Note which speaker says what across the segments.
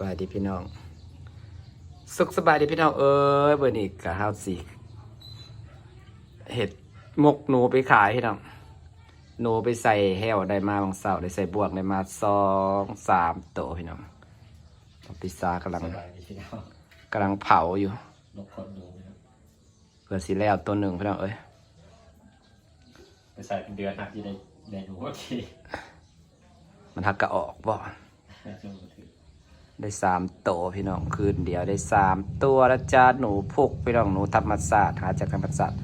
Speaker 1: บายดีพี่น้อง สุขสบายดีพี่น้องเอ้ยเบอร์นี้กะห้าวสิเห็ดหมกหนูไปขายพี่น้องหนูไปใส่แห้วได้มาบางเสาร์ได้ใส่บวกได้มาสองสามโตวพี่น้องพิซซ่ากำลัง
Speaker 2: สบายดีพี่น้อง
Speaker 1: กำลังเผาอยู่
Speaker 2: นกคนดูนะครับ
Speaker 1: เพื่อสิแล้วตัวหนึ่งพี่น้องเอ้ย
Speaker 2: ไปใส่เป็นเดือนหักที่ได้ได้ดูโอเค
Speaker 1: มันหักกระออกบ่
Speaker 2: ช่วงมือถือ
Speaker 1: ได้สามโตวพี่น้องคืนเดียวได้สามตัวแล้วจ้าหนูพุกพี่น้องหนูธรรมศาสตร์หาจากธรรมศาสตร์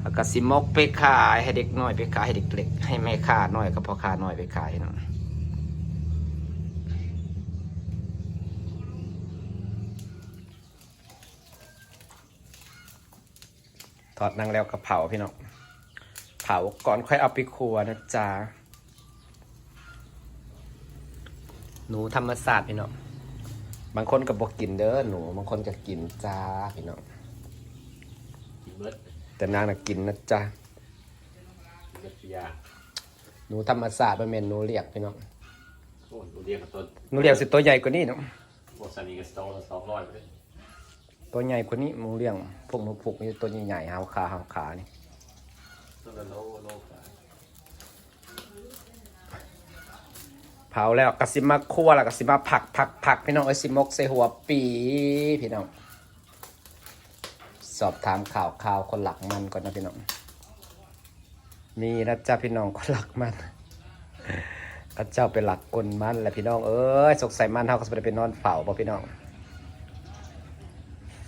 Speaker 1: แล้วก็สิมกไปขายให้เด็กน้อยไปขายให้เด็กเล็กให้แม่ค้าน้อยกับพ่อค้าน้อยไปขายเนาะถอดนั่งแล้วก็เผาพี่น้องเผาก่อนค่อยเอาไปครัวนะจ๊ะ หนูธรรมศาสตร์พี่น้องบางคนก็บอกกินเด้อหนู บางคนก็กินจ้าพี่น้อง
Speaker 2: กินเบิร์ด
Speaker 1: แต่นางน่ะกินนะจ๊ะ
Speaker 2: กินเบิร์ดพิยา
Speaker 1: หนูธรรมศาสตร์เป็นเมนหนูเรียกพี่น้อง
Speaker 2: โอ้ดูเรียกกับต้น
Speaker 1: หนูเรียกสิตัวใหญ่กว่านี้เนาะ
Speaker 2: โอ้สานีกับสตองละสองร้อยไปเลย
Speaker 1: ตัวใหญ่กว่านี้หนูเรียงพวกหนูพุกนี่ตัวใหญ่ๆหาวขาหาวขานี่
Speaker 2: ต้นละโลโลกว่า
Speaker 1: เผาแล้วกระสิมาคั่วแล้วกระสิมาผักผักผักพี่น้องเอ้ยสิมกใส่หัวปีพี่น้อง สอบถามข่าวข่าวคนหลักมันก่อนนะพี่น้อง มีนะจ๊ะพี่น้องคนหลักมันก็เจ้าเป็นหลักกลมันแหละพี่น้องเอ้ยสกใส่มันเท่าก็จะไปนอนเฝ้าป่ะพี่น้อง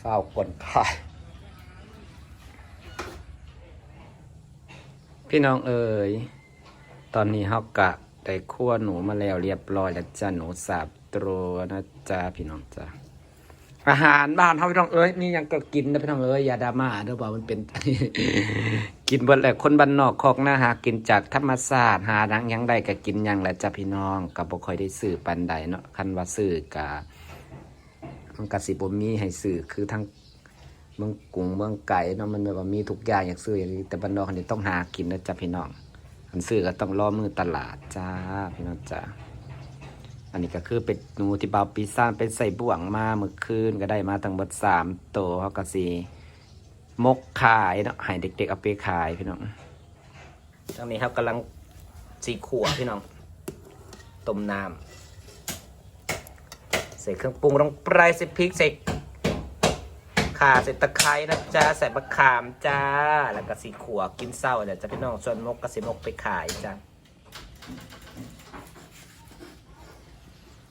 Speaker 1: เฝ้ากลพายพี่น้องเอ๋ยตอนนี้เฮากะ ได้คั่วหนูมาแล้วเรียบร้อยแล้วจ้ะหนูสาบตัวนะจ๊ะพี่น้องจ้ะอาหารบ้านเฮาพี่น้องเอ้ยนี่ยังก็กินนะพี่น้องเอ้ยอย่าดราม่าเด้อบ่ามันเป็น กินเบิดแหละคนบ้านนอกคอกหน้าหากินจากธรรมศาสตร์หาดังยังได้ก็กินยังแหละจ้ะพี่น้องก็บ่ค่อยได้ซื้อปานใดเนาะคันว่าซื้อกะมันก็สิบมีให้ซื้อคือทั้งเมืองกรุงเมืองไก่เนาะมันแบบว่ามีทุกอย่างอยากซื้ออย่างนี้แต่บ้านนอกอันนี้ต้องหากินนะจ๊ะพี่น้อง อันซื้อก็ต้องรอมือตลาดจ้าพี่น้องจ้าอันนี้ก็คือเป็นนูที่เบาปีซ่านเป็นใส่บ่วงมาเมื่อคืนก็ได้มาตั้งหมดสามตัวเขาก็สีมกขายเนาะให้เด็กๆเอาไปขายพี่น้องตอนนี้ครับกำลังสีขวพี่น้องต้มน้ำใส่เครื่องปรุงลงไปใส่พริกใส่ ข่าใส่ตะไคร้นะจ๊ะใส่มะขามจ้า แล้วก็สีขัวกินเศร้าเดี๋ยวจะพี่น้องส่วนมกก็สีมกไปขายจ้ะ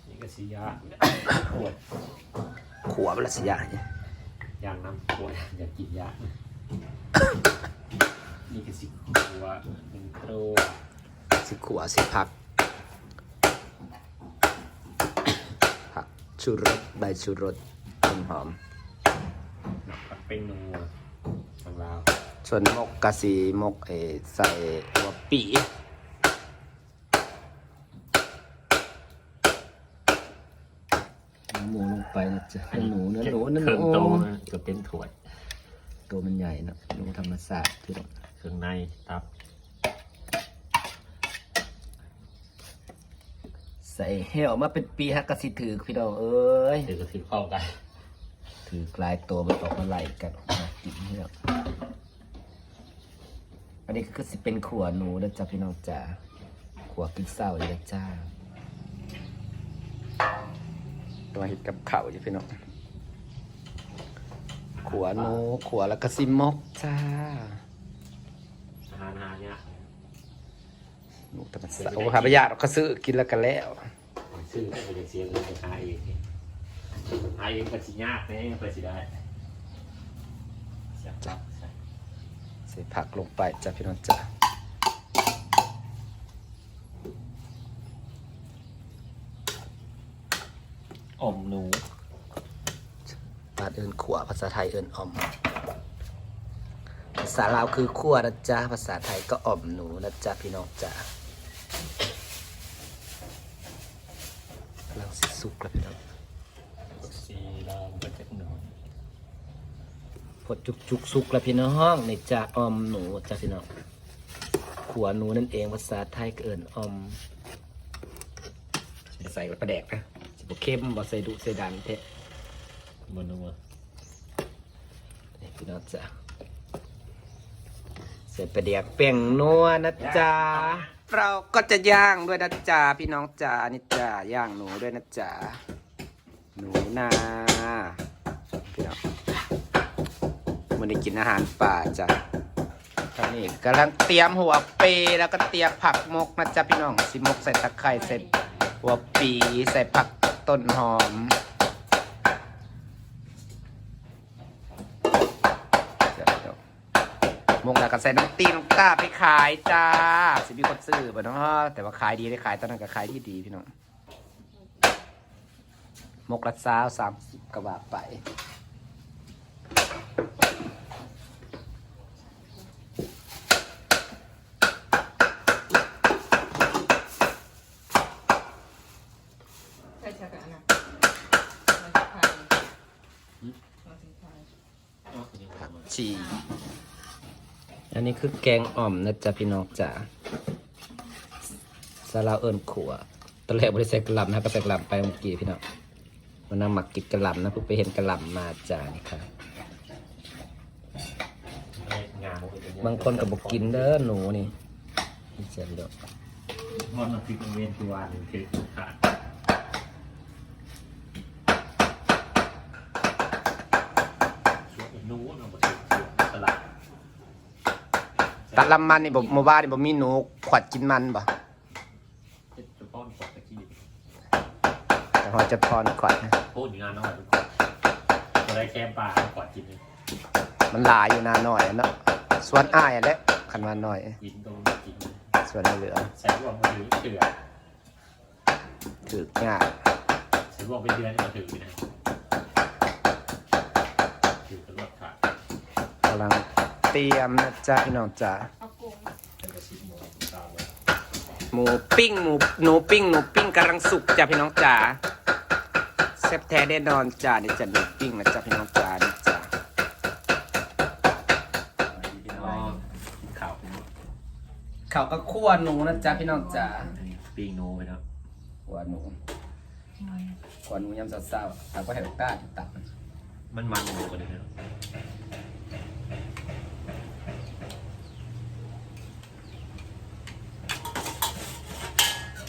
Speaker 2: นี่ก็สียาปวด
Speaker 1: ขัวเวลาสิยาเนี่ย
Speaker 2: ยางน้ำปวดอยากกินยานี่ก็สีหัวเป็นโคร
Speaker 1: สีขัวสีผักผักชูรสใบชูรสต้นหอม
Speaker 2: ปัก เป็นนัวทางลาว
Speaker 1: ส่วนมกกะสีมกเออใส่หัวปีหมูลงไปนะจ๊ะหนูเนื้อหนูเนื้อ
Speaker 2: เค
Speaker 1: ห
Speaker 2: รื่อง
Speaker 1: นู
Speaker 2: โตนะก็เป็นถั่วย
Speaker 1: ตัวมันใหญ่นะหนูธรรมศาสตร์ที่เรา
Speaker 2: เครื่องในตับ
Speaker 1: ใส่เหี่ยวมาเป็นปีฮักกะสิถือพี่น้องเอ้ย
Speaker 2: ถือก็ถือเข้ากัน
Speaker 1: ถือกลายตัวมันออกมาไล่กันออกมากินเหี่ยวอันนี้ก็สิเป็นขัวหนูนะจ๊ะพี่น้องจ๋าขัวกินเศร้าเลยนะจ้าตัวเห็ดกับข้าวอยู่พี่น้องขัวหนูขัวแล้วก็ซิมกจ้า
Speaker 2: อาหารอาหารเนี่ย
Speaker 1: หนูธรรมศาสตร์โอ้หาประหยัดเราก็ซื้อกินแล้วกันแล้ว
Speaker 2: ซื้อไปเสียเงินไปหาเองนี่ หาเองก็สิยากแน่เพื่อสิได้เสียบจับใส่
Speaker 1: ใส่ผักลงไปจ้ะพี่น้องจ้า
Speaker 2: อมหนู
Speaker 1: ภาษาเอินขัวภาษาไทยเอินอ่อมภาษาลาวคือขั่วนะจ๊ะ ภาษาไทยก็อ่อมหนูนะจ๊ะพี่น้องจ้ากำลังสิสุกแล้วพี่น้อง
Speaker 2: สีลองก็จะหนู
Speaker 1: พดจุกจุกๆสุกแล้วพี่น้องในจ้าอ่อมหนูจ้ะพี่น้องขัวหนูนั่นเองภาษาไทยก็เอินอ่อมใส่กระแดกนะ
Speaker 2: สิ
Speaker 1: บ่เข้มบ่ใส่ดุใส่ดันเทะ
Speaker 2: บนนัว
Speaker 1: นี่พี่น้องจ้ะเสร็จไปเดียกเป่งนัวนะจ๊ะเราก็จะย่างด้วยนะจ๊ะพี่น้องจ๋านี่จ้ะย่างหนูด้วยนะจ๊ะหนูนาพี่น้อง มันได้กินอาหารป่าจ้ะตอนนี้กำลังเตรียมหัวปีแล้วก็เตรียมผักมกนะจ๊ะพี่น้องสิมกใส่ตะไคร้ใส่หัวปีใส่ผักต้นหอมมงแล้วก็ใส่น้ำตีน้ำตาไปขายจ้า สิมีคนซื้อบ่เนาะแต่ว่าขายดีได้ขายตอนนั้นก็ขายที่ดีพี่น้องมกละสาวสามสิบกว่าบาทไป
Speaker 3: ใช่ใช่กันนะมาสิพายมาสิพาย
Speaker 1: ผักชีอั นี้คือแกงอ่อมนะจ๊ะพี่น้องจ๋าซาลาเอิญขัวตอนแรกบริใส่กระหล่ำนะก็ใส่กระหล่ำไปเมื่อกี้พี่น้องมันนั่งหมักกินกระหล่ำนะเพิ่งไปเห็นกระหล่ำมาจ้านี่ค่ะ
Speaker 2: งาม
Speaker 1: บางคนก็บอกกินเด้อหนูนี่นี่เจ๋งเด้อ
Speaker 2: มันมันพริกมันเวียนตัวหนึ่งคือขาดนู้นเอาไปตลาด
Speaker 1: ตัดลำมันนี่บ่หมู่บ้านนี่บ่มีหนูขวัดกินมันบ่
Speaker 2: จะป้อนปกตะกี้
Speaker 1: แต่พอจะพรขวัดนะ
Speaker 2: พูดงานน้อยทุกคนอะไรแคมปลาก่อนกินเลย
Speaker 1: มันหลายอยู่นาหน่อยอะเนาะส่วนอ้ายอะแหละคันว่าน้อย
Speaker 2: กินตรงกิน
Speaker 1: ส่วนเหลือ
Speaker 2: ใส่รวมมาถือเถื่อ
Speaker 1: ถือยาก
Speaker 2: ใส่รวมเป็นเดือนก็ถือนะถือตลอดขาด
Speaker 1: กำลังเตรียมนะจ๊ะพี่น้องจ๋า
Speaker 3: เอากุ้ง
Speaker 2: เป็นกระชิบโมงตามเลย
Speaker 1: หมูปิ้งหมูหนูปิ้งหนูปิ้งกำลังสุกจ้ะพี่น้องจ๋าแซ่บแท้แน่นอนจ้านี่จะหนูปิ้งนะจ๊ะพี่น้องจ๋านี่จ้า
Speaker 2: พี่น้องกินข้าวพี่น้อง
Speaker 1: เขาก็คั่วหนูนะจ๊ะพี่น้องจ๋า
Speaker 2: อันนี้ปิ้งโนไปนะ
Speaker 1: คั่วหนูคั่วหนูยำซาๆถามว่าให้ต้าตับ
Speaker 2: มันมันโนกันเลยนะ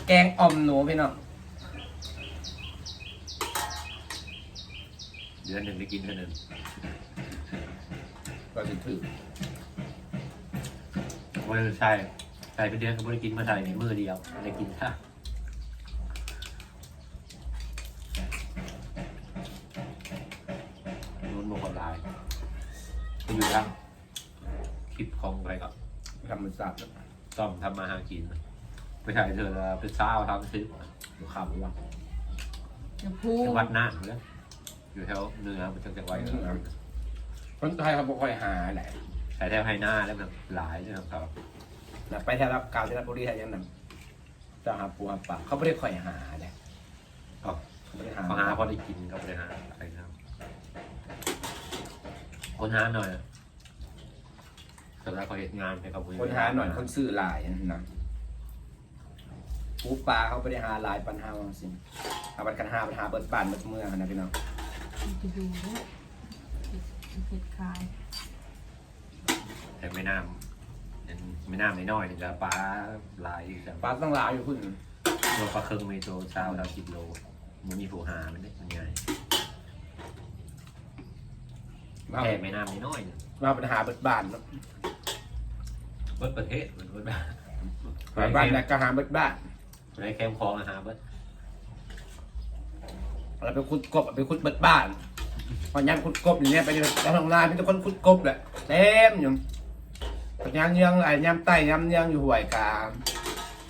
Speaker 1: แกงอ่อมหนูพี่น้อง
Speaker 2: เดือนหนึ่งได้กินเท่านั้น
Speaker 1: ก็จะถือ
Speaker 2: ไม่ใช่ใส่เป็นเดือนก็ไม่ได้กินมาใส่ในมือเดียวได้กินค่ะนู้นโมกลายไปอยู่ทางคลิปของอะไรก็
Speaker 1: ทำมันสับ
Speaker 2: ต้องทำมาหากิน ไม่ใช่เธอละเป็นเช้าทำซื้อดูข่าวว่า
Speaker 3: อย่าพูด
Speaker 2: จังหวัดน่านเลยอยู่แถวเหนือมันจะจังหวัด
Speaker 1: คนไทยเขาบอกค่อยหาแหละ
Speaker 2: ใส่แถวไฮน่าแล้วแบบหลายเลยครับ
Speaker 1: นะไปแถวรับกาวที่รับบุรีไทยยังนั่นจะหาปูหาปลาเขาไม่ได้ค่อยหาเลย
Speaker 2: อ๋อ
Speaker 1: เขาไม่ได้หา
Speaker 2: เขาหาพอได้กินก็ไปหาอะไรครับคนหาหน่อยสำหรับเขาเห็นงานให้เขา
Speaker 1: คนหาหน่อยคนซื้อหลายนะ ปูปลาเขาไม่ได้หาหลายปัญหาว่าสิเอาปัญหาปัญหาเปิดบ้านเปิดเมืองนะพี่น้อง
Speaker 3: ไปดูด้วยเผ็ดคาย
Speaker 2: แต่ไม่น้ำไม่น้ำไม่น้อยนี่จะปลาหลายจะ
Speaker 1: ปลาต้องหลายอยู่คุณ
Speaker 2: โลปลาเครื่องมีตัวเช้าเรากินโลมันมีผู้หามันได้มันใหญ่แค่ไม่น้ำไม่น้อย
Speaker 1: มาปัญหาเปิดบ้านเนาะ
Speaker 2: เบิดประเทศมันเบิดบ้าน
Speaker 1: เปิดบ้านแต่ก็หาเปิดบ้าน
Speaker 2: ในแคมป์คลองอาหารเบิด
Speaker 1: เราไปขุดกบไปขุดเปิดบ้านพอยันขุดกบอย่างเนี้ยไปแล้วทางนาเป็นคนขุดกบแหละเต็มอยู่ปัญญาเยืองไอ้ยำไต้ยำยืองอยู่ห่วยกลาง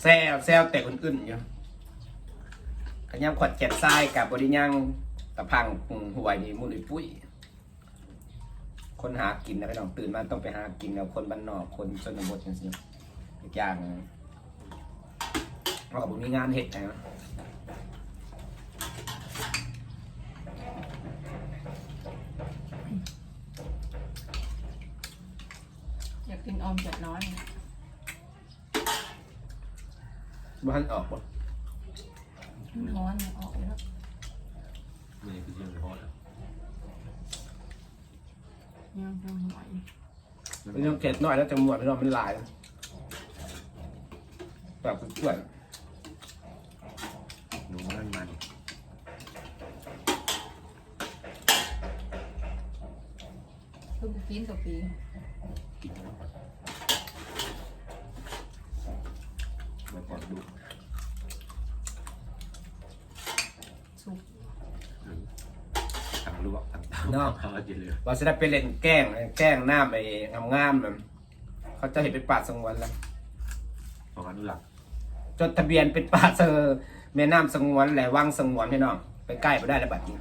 Speaker 1: แซวแซวแต่คนอื่นอยู่ขยำขวดแกะทรายกับบริยังตะพังห่วยนี่มุนปุ้ยคนหากินนะพี่น้องตื่นมาต้องไปหากินกับคนบ้านนอกคนชนบทจริงๆอีกอย่าง เราก็บ่มีงานเห็ดนะ
Speaker 3: อยากกินออมจัดน้อย
Speaker 1: บ้านออกบ่
Speaker 3: มัน้อนเนี่ออกไปแล้ว
Speaker 2: ไม่คือเรื่งร้อน
Speaker 3: ยังยังหน่อย
Speaker 1: มันยังเผ็ดน้อยแล้วจังหวดไม่น้องมันลายแบบเพื่อน
Speaker 3: คือบุกินกับปี
Speaker 2: กินแล้วก่อนมาก่อนดู
Speaker 3: สุก
Speaker 2: ทางลวกทางเตาทางกินเลย
Speaker 1: เราจะได้ไปเล่นแกล้งแกล้งหน้าไปงามๆแบบเขาจะเห็นเป็นป่าสงวนแล้ว
Speaker 2: ของอนุรักษ์
Speaker 1: จดทะเบียนเป็นป่าเซอร์แม่น้ำสงวนแหละวังสงวนพี่น้องไปใกล้ไปได้แล้วบัดนี้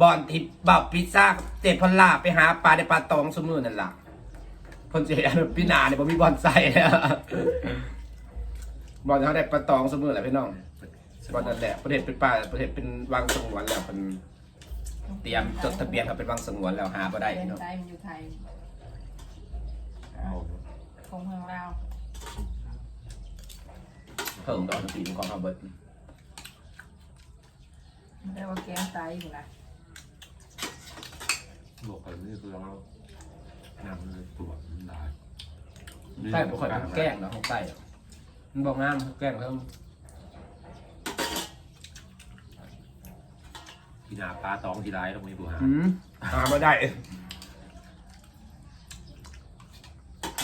Speaker 1: บอนทิพย์บ่าวพิซซ่าเจ็ดพันลาไปหาปลาในปลาตองสมือนั่นล่ะเพ่นจะเห็นอันพี่นาเนี่ยผมมีบอลใส่แล้วบอลเขาได้ปลาตองสมือแหละพี่น้องบอลนั่นแหละประเทศเป็นป่าประเทศเป็นวังสงวนแล้วเป็นเตรียมจดทะเบียนเขาเป็นวังสงวนแล้วหาบ่ได้
Speaker 3: เป็
Speaker 1: พี่
Speaker 3: น
Speaker 1: น้อง
Speaker 3: ใจมันอยู่ไทย
Speaker 2: เอา
Speaker 3: ของเมืองเราว
Speaker 1: เพิ่มดอกสีของเขาเบิด
Speaker 3: เรียกว่าแกงไตอยู่นะ
Speaker 2: บอกไปนี่คือเรานำเลยปวดมันลาย
Speaker 1: ใต้บ่ค่อยเป็นแกล้งเนาะของใต้อะมันบอกงามแกล้งเพิ่ม
Speaker 2: ที่นาปลาตองที่ร้ายต้องมีผู้หา
Speaker 1: อืมหาบ่ได้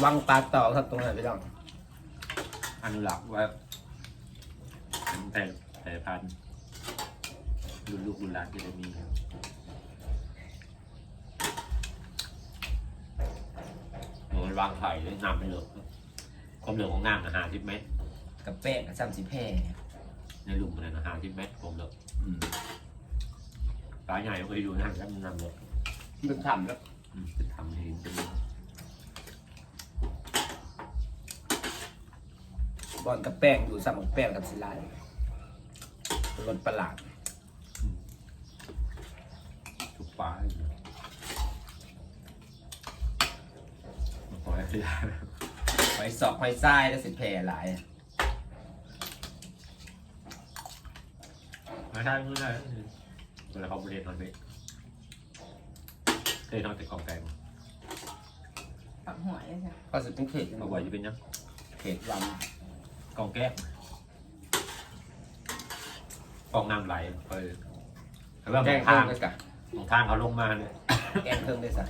Speaker 1: วังปลาตองครับตรงนั้นพี่น้อง
Speaker 2: อนุรักษ์ไว่าเป็นแต่แต่พันธุ์รุ่นลูกรุ่นหลานที่จะมีเหมือน วางไข่เลยนำไปเลยความเหลืองของงามอาหารที่เม็ด
Speaker 1: กับแป้งกับซ้ำสิแพร่
Speaker 2: ในหลุมมันอาหารที่เม็ดผมเลย
Speaker 1: อืม
Speaker 2: ปลาใหญ่เราเคยดูนะแล้วมันนำเลย
Speaker 1: มันทำแล้ว
Speaker 2: อืมเป็นทำเองเป็น
Speaker 1: บอลกับแป้งอยู่ซ้ำกับแป้งกับสิลายรสประหลาด
Speaker 2: ทุกปลาอยู่มันปล่อย ให้ได้
Speaker 1: หอยสอกหอยทรายแล้วสิแพร่หลาย
Speaker 2: ไม่ใช่ไม่ใช่เวลาเขาไปเรียนอนเบสเคยนอนแต่กองแกง
Speaker 3: ฝักหอยใช่ไหม
Speaker 1: ก็สิเป็นเขต
Speaker 2: มาบ่อยจะเป็นยัง
Speaker 1: เขตลำ
Speaker 2: กองแก้มกองน้ำไหลไปแล้วำ
Speaker 1: แกง
Speaker 2: ทางของทางเขาลงมาเนี่ย
Speaker 1: แกงเพิ่มได้สัก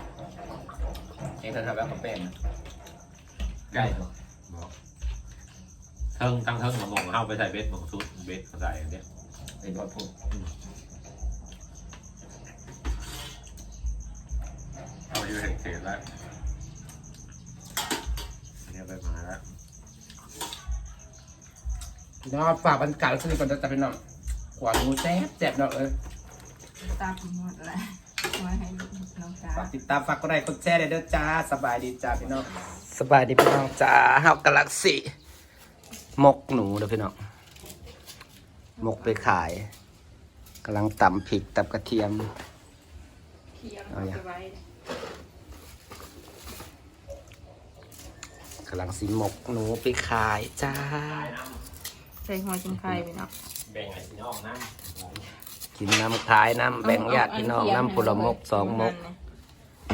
Speaker 1: แกงเพิ่มทำแล้วกับแป้งนะ ใกล้ตัว
Speaker 2: บอกเทิงตั้งเทิงมามองเข้าไปใส่เบสมองชุดเบสเขาใส่อันเนี้ย
Speaker 1: ไอ้บอลพูด
Speaker 2: เอาอยู่เห็นเศษแล้วอันนี้ไปมาแล้ว
Speaker 1: พี่น้องฝากบรรยากาศสนิทก่อนจะพี่น้องกว่าหนูแซ่บแซ่บเนาะเออ
Speaker 3: ตากินหมดเลยมาให้น้องจ้า
Speaker 1: ฝากติดตามฝากกดไลค์กดแชร์เลยเด้อจ้าสบายดีจ้าพี่น้อง
Speaker 4: สบายดีพี่น้องจ้าเฮากำลังสิมกหนูเด้อพี่น้องมกไปขายกำลังตำพริกตำกระเทียม
Speaker 3: เคี่ยว
Speaker 4: เอาอย่าง
Speaker 3: จะไว้
Speaker 4: กำลังสิมกหนูไปขายจ้า
Speaker 3: ใส่หัวชิมไข่ไปเนาะ
Speaker 2: แบ่งไอ้พี่น้องนั่น
Speaker 4: กินน้ำขายน้ำแบ่งญาติพี่น้องน้ำผลมกสองมก
Speaker 3: นั่นน่ะ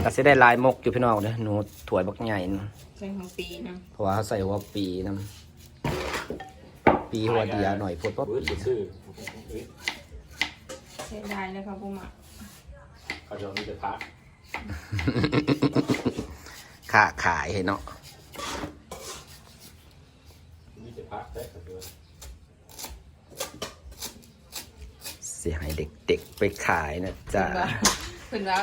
Speaker 4: ก็สิได้หลายมกอยู่พี่น้องเด้อหนูถวยบักใหญ่นะ
Speaker 3: ใส่หัวปีนะ
Speaker 4: เพราะว่าเขาใส่หัวปีน้ำปีหัวเดียวหน่อยพดป๊บ
Speaker 2: พื้นซื่อ
Speaker 3: เสียดายเลยครับผมอะ
Speaker 2: เขาจะมีแต่พัก
Speaker 4: ค่าขายให้เนาะ
Speaker 2: มีแต่พักได้กับตัว
Speaker 4: เสียให้เด็กๆไปขายนะจ๊ะ
Speaker 3: คุณว่า